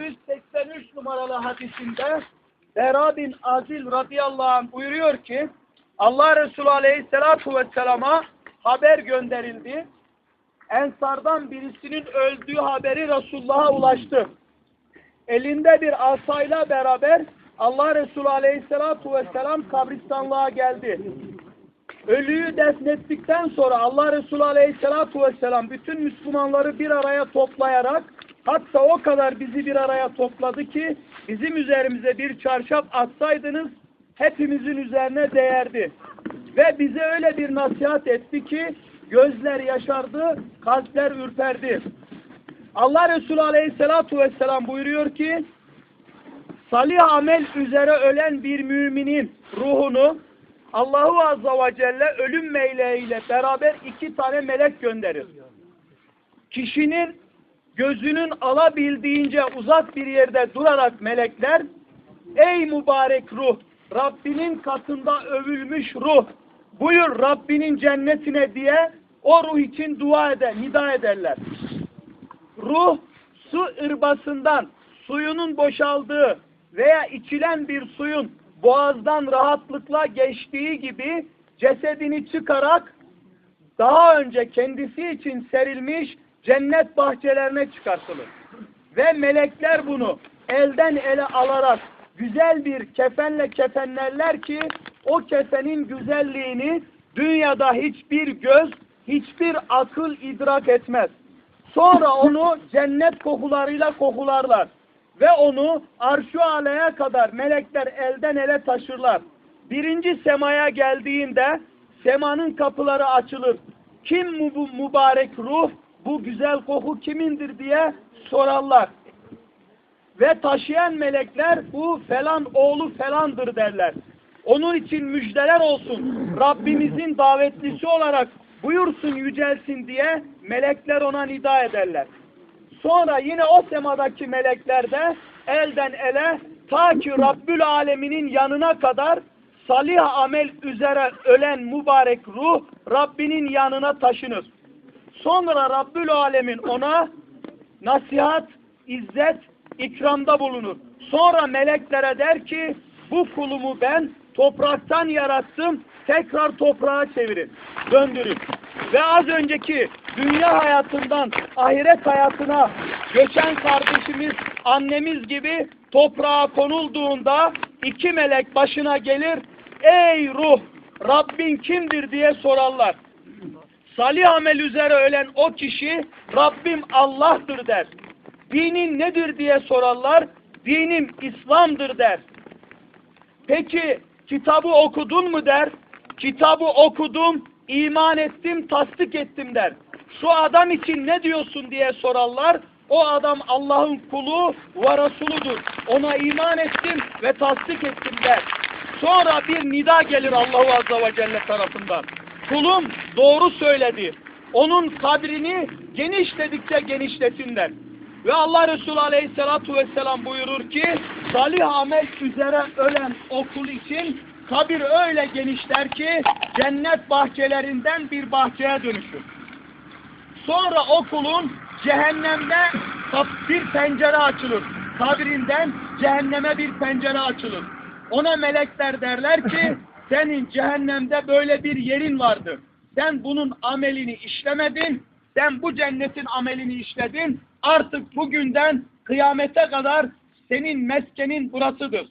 183 numaralı hadisinde Bera bin Azil radıyallahu anh buyuruyor ki Allah Resulü aleyhissalatu vesselama haber gönderildi. Ensardan birisinin öldüğü haberi Resulullah'a ulaştı. Elinde bir asayla beraber Allah Resulü aleyhissalatu vesselam kabristanlığa geldi. Ölüyü defnettikten sonra Allah Resulü aleyhissalatu vesselam bütün Müslümanları bir araya toplayarak hatta o kadar bizi bir araya topladı ki bizim üzerimize bir çarşaf atsaydınız hepimizin üzerine değerdi. Ve bize öyle bir nasihat etti ki gözler yaşardı, kalpler ürperdi. Allah Resulü aleyhissalatu vesselam buyuruyor ki salih amel üzere ölen bir müminin ruhunu Allahu Azza ve Celle ölüm meleğiyle beraber iki tane melek gönderir. Kişinin gözünün alabildiğince uzak bir yerde durarak melekler Ey mübarek ruh! Rabbinin katında övülmüş ruh! Buyur Rabbinin cennetine diye o ruh için dua eder, nida ederler. Ruh su ırbasından suyunun boşaldığı veya içilen bir suyun boğazdan rahatlıkla geçtiği gibi cesedini çıkarak daha önce kendisi için serilmiş cennet bahçelerine çıkartılır. Ve melekler bunu elden ele alarak güzel bir kefenle kefenlerler ki o kefenin güzelliğini dünyada hiçbir göz, hiçbir akıl idrak etmez. Sonra onu cennet kokularıyla kokularlar. Ve onu arşu aleye kadar melekler elden ele taşırlar. Birinci semaya geldiğinde semanın kapıları açılır. Kim bu mübarek ruh, bu güzel koku kimindir diye sorarlar. Ve taşıyan melekler bu falan oğlu falandır derler. Onun için müjdeler olsun. Rabbimizin davetlisi olarak buyursun yücelsin diye melekler ona nida ederler. Sonra yine o semadaki melekler de elden ele ta ki Rabbül Aleminin yanına kadar salih amel üzere ölen mübarek ruh Rabbinin yanına taşınır. Sonra Rabbül Alemin ona nasihat, izzet, ikramda bulunur. Sonra meleklere der ki bu kulumu ben topraktan yarattım tekrar toprağa çevirin, döndürün. Ve az önceki dünya hayatından ahiret hayatına geçen kardeşimiz, annemiz gibi toprağa konulduğunda iki melek başına gelir. Ey ruh, Rabbin kimdir diye sorarlar. Salih amel üzere ölen o kişi Rabbim Allah'tır der. Dinin nedir diye sorarlar. Dinim İslam'dır der. Peki kitabı okudun mu der. Kitabı okudum, iman ettim, tasdik ettim der. Şu adam için ne diyorsun diye sorarlar. O adam Allah'ın kulu ve Resuludur. Ona iman ettim ve tasdik ettim der. Sonra bir nida gelir Allahu Azze ve Celle tarafından. Kulum doğru söyledi. Onun kabrini genişledikçe genişletinler. Ve Allah Resulü Aleyhisselatü Vesselam buyurur ki salih amel üzere ölen okul için kabir öyle genişler ki cennet bahçelerinden bir bahçeye dönüşür. Sonra o kulun cehennemde bir pencere açılır. Kabrinden cehenneme bir pencere açılır. Ona melekler derler ki senin cehennemde böyle bir yerin vardı. Sen bunun amelini işlemedin. Sen bu cennetin amelini işledin. Artık bugünden kıyamete kadar senin meskenin burasıdır.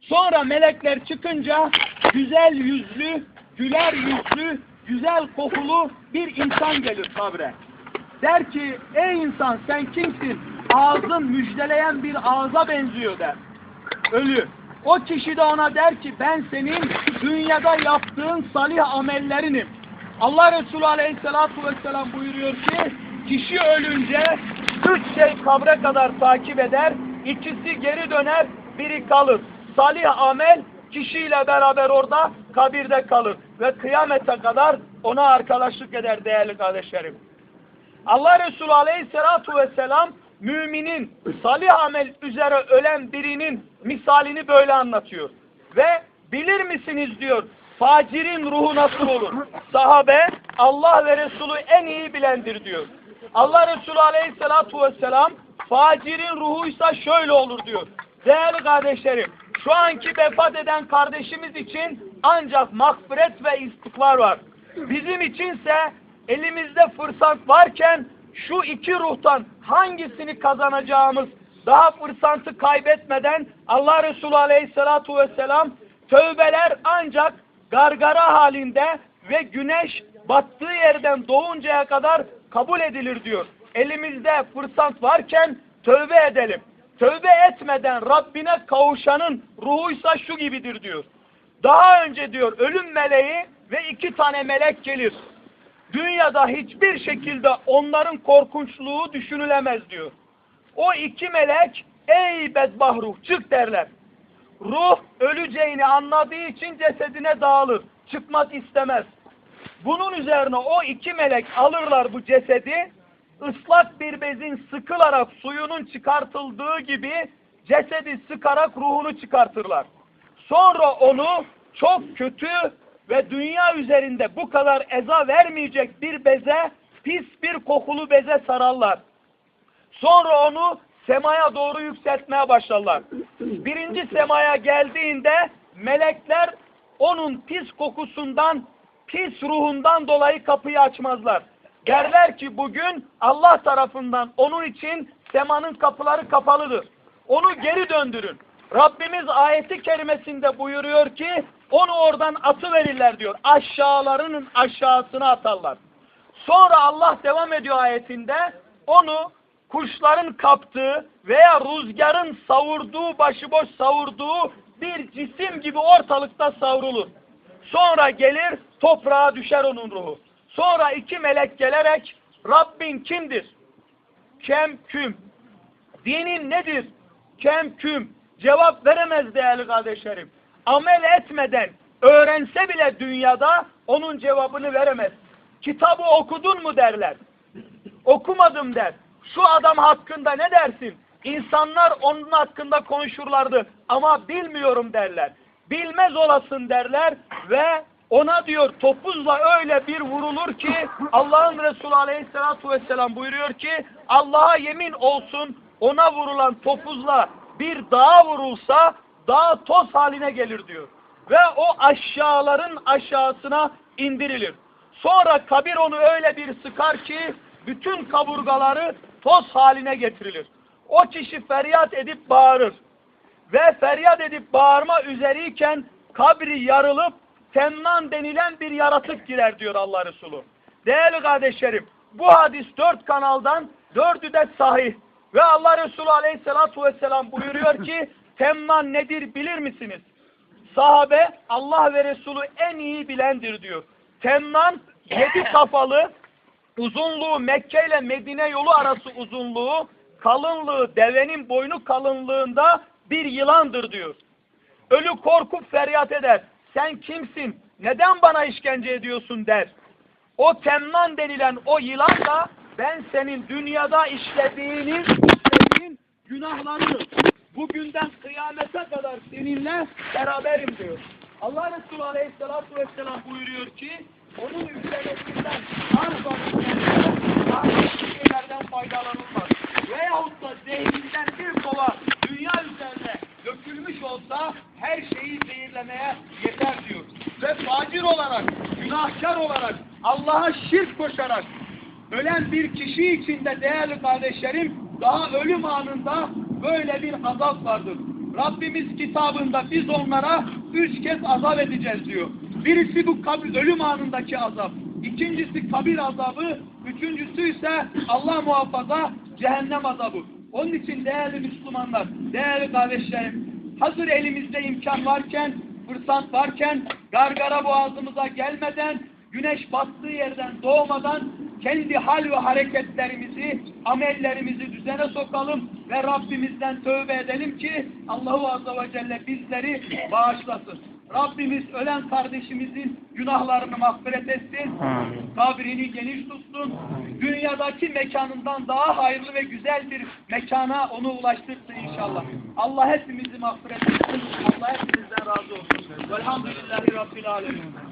Sonra melekler çıkınca güzel yüzlü, güler yüzlü, güzel kokulu bir insan gelir kabre. Der ki ey insan sen kimsin? Ağzın müjdeleyen bir ağza benziyor der. Ölü. O kişi de ona der ki ben senin dünyada yaptığın salih amellerinim. Allah Resulü Aleyhisselatü Vesselam buyuruyor ki kişi ölünce üç şey kabre kadar takip eder. İkisi geri döner, biri kalır. Salih amel kişiyle beraber orada kabirde kalır. Ve kıyamete kadar ona arkadaşlık eder değerli kardeşlerim. Allah Resulü Aleyhisselatü Vesselam müminin salih amel üzere ölen birinin misalini böyle anlatıyor. Ve bilir misiniz diyor facirin ruhu nasıl olur? Sahabe Allah ve Resulü en iyi bilendir diyor. Allah Resulü aleyhissalatu vesselam facirin ruhuysa şöyle olur diyor. Değerli kardeşlerim şu anki vefat eden kardeşimiz için ancak mağfiret ve istikrar var. Bizim içinse elimizde fırsat varken şu iki ruhtan hangisini kazanacağımız daha fırsatı kaybetmeden Allah Resulü Aleyhisselatu Vesselam tövbeler ancak gargara halinde ve güneş battığı yerden doğuncaya kadar kabul edilir diyor. Elimizde fırsat varken tövbe edelim. Tövbe etmeden Rabbine kavuşanın ruhuysa şu gibidir diyor. Daha önce diyor ölüm meleği ve iki tane melek gelir. Dünyada hiçbir şekilde onların korkunçluğu düşünülemez diyor. O iki melek ey bedbah ruh çık derler. Ruh öleceğini anladığı için cesedine dağılır. Çıkmak istemez. Bunun üzerine o iki melek alırlar bu cesedi ıslak bir bezin sıkılarak suyunun çıkartıldığı gibi cesedi sıkarak ruhunu çıkartırlar. Sonra onu çok kötü ve dünya üzerinde bu kadar eza vermeyecek bir beze, pis bir kokulu beze sararlar. Sonra onu semaya doğru yükseltmeye başlarlar. Birinci semaya geldiğinde melekler onun pis kokusundan, pis ruhundan dolayı kapıyı açmazlar. Derler ki bugün Allah tarafından onun için semanın kapıları kapalıdır. Onu geri döndürün. Rabbimiz ayeti kerimesinde buyuruyor ki onu oradan atı verirler diyor. Aşağılarının aşağısına atarlar. Sonra Allah devam ediyor ayetinde onu kuşların kaptığı veya rüzgarın savurduğu, başıboş savurduğu bir cisim gibi ortalıkta savrulur. Sonra gelir toprağa düşer onun ruhu. Sonra iki melek gelerek Rabbin kimdir? Kem küm. Dinin nedir? Kem küm. Cevap veremez değerli kardeşlerim. Amel etmeden öğrense bile dünyada onun cevabını veremez. Kitabı okudun mu derler. Okumadım der. Şu adam hakkında ne dersin? İnsanlar onun hakkında konuşurlardı ama bilmiyorum derler. Bilmez olasın derler ve ona diyor topuzla öyle bir vurulur ki Allah'ın Resulü Aleyhisselatü Vesselam buyuruyor ki Allah'a yemin olsun ona vurulan topuzla bir dağa vurulsa dağ toz haline gelir diyor. Ve o aşağıların aşağısına indirilir. Sonra kabir onu öyle bir sıkar ki bütün kaburgaları toz haline getirilir. O kişi feryat edip bağırır. Ve feryat edip bağırma üzereyken kabri yarılıp temnan denilen bir yaratık girer diyor Allah Resulü. Değerli kardeşlerim bu hadis dört kanaldan dördü de sahih. Ve Allah Resulü aleyhissalatu vesselam buyuruyor ki temnan nedir bilir misiniz? Sahabe Allah ve Resulü en iyi bilendir diyor. Temnan yedi kafalı uzunluğu Mekke ile Medine yolu arası uzunluğu kalınlığı devenin boynu kalınlığında bir yılandır diyor. Ölü korkup feryat eder. Sen kimsin? Neden bana işkence ediyorsun der. O temnan denilen o yılan da ben senin dünyada işlediğinin, işlediğin günahlarını bugünden kıyamete kadar seninle beraberim diyor. Allah Resulü Aleyhisselatü Vesselam buyuruyor ki onun üzerlerinden arz şeylerden faydalanılmaz. Veyahut da zehrinden bir kova dünya üzerine dökülmüş olsa her şeyi zehirlemeye yeter diyor. Ve facir olarak, günahkar olarak, Allah'a şirk koşarak ölen bir kişi için de değerli kardeşlerim daha ölüm anında böyle bir azap vardır. Rabbimiz kitabında biz onlara üç kez azap edeceğiz diyor. Birisi bu kabir, ölüm anındaki azap. İkincisi kabir azabı. Üçüncüsü ise Allah muhafaza cehennem azabı. Onun için değerli Müslümanlar, değerli kardeşlerim, hazır elimizde imkan varken, fırsat varken, gargara boğazımıza gelmeden, güneş battığı yerden doğmadan kendi hal ve hareketlerimizi, amellerimizi düzene sokalım ve Rabbimizden tövbe edelim ki Allahu Azze ve Celle bizleri bağışlasın. Rabbimiz ölen kardeşimizin günahlarını mağfiret etsin. Kabrini geniş tutsun. Dünyadaki mekanından daha hayırlı ve güzel bir mekana onu ulaştırsın inşallah. Allah hepimizi mağfiret etsin. Allah hepimizden razı olsun. Velhamdülillahi Rabbil Alemin.